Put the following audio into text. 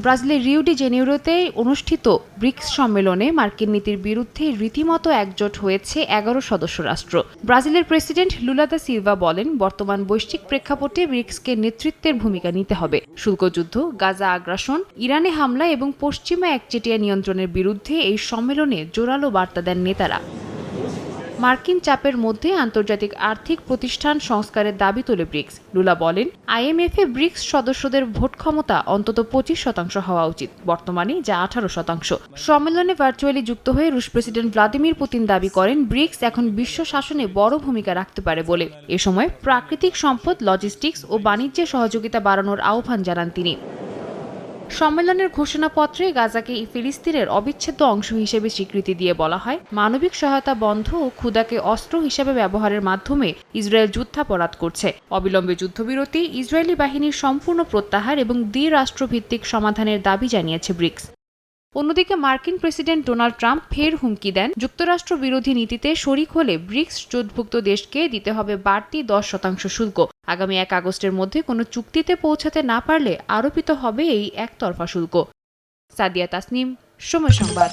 ব্রাজিলের Rio de জেনেরোতে অনুষ্ঠিত bricks সম্মেলনে মার্কিন নীতির বিরুদ্ধে রীতিমতো একজোট হয়েছে এগারো সদস্য রাষ্ট্র। ব্রাজিলের প্রেসিডেন্ট লুলাদা সিলভা বলেন, বর্তমান বৈশ্বিক প্রেক্ষাপটে ব্রিক্সকে নেতৃত্বের ভূমিকা নিতে হবে। শুল্কযুদ্ধ গাজা আগ্রাসন, ইরানে হামলা এবং পশ্চিমা একচেটিয়া নিয়ন্ত্রণের বিরুদ্ধে এই সম্মেলনে জোরালো বার্তা দেন নেতারা। মার্কিন চাপের মধ্যে আন্তর্জাতিক আর্থিক প্রতিষ্ঠান সংস্কারের দাবি তোলে ব্রিক্স। লুলা বলেন, আইএমএফে ব্রিক্স সদস্যদের ভোট ক্ষমতা অন্তত পঁচিশ শতাংশ হওয়া উচিত, বর্তমানে যা আঠারো শতাংশ। সম্মেলনে ভার্চুয়ালি যুক্ত হয়ে রুশ প্রেসিডেন্ট ভ্লাদিমির পুতিন দাবি করেন, ব্রিক্স এখন বিশ্ব শাসনে বড় ভূমিকা রাখতে পারে বলে। এ সময় প্রাকৃতিক সম্পদ, লজিস্টিক্স ও বাণিজ্যে সহযোগিতা বাড়ানোর আহ্বান জানান তিনি। সম্মেলনের ঘোষণাপত্রে গাজাকে ফিলিস্তিনের অবিচ্ছেদ্য অংশ হিসেবে স্বীকৃতি দিয়ে বলা হয়। মানবিক সহায়তা বন্ধ ও ক্ষুদাকে অস্ত্র হিসেবে ব্যবহারের মাধ্যমে ইসরায়েল যুদ্ধাপরাধ করছে। অবিলম্বে যুদ্ধবিরতি, ইসরায়েলি বাহিনীর সম্পূর্ণ প্রত্যাহার এবং দ্বিরাষ্ট্রভিত্তিক সমাধানের দাবি জানিয়েছে ব্রিক্স। অন্যদিকে মার্কিন প্রেসিডেন্ট ডোনাল্ড ট্রাম্প ফের হুমকি দেন। যুক্তরাষ্ট্র বিরোধী নীতিতে শরিক হলে ব্রিক্স জোটভুক্ত দেশকে দিতে হবে বাড়তি দশ শতাংশ শুল্ক। আগামী এক আগস্টের মধ্যে কোনো চুক্তিতে পৌঁছাতে না পারলে আরোপিত হবে এই একতরফা শুল্ক। সাদিয়া তাসনিম, সময় সংবাদ।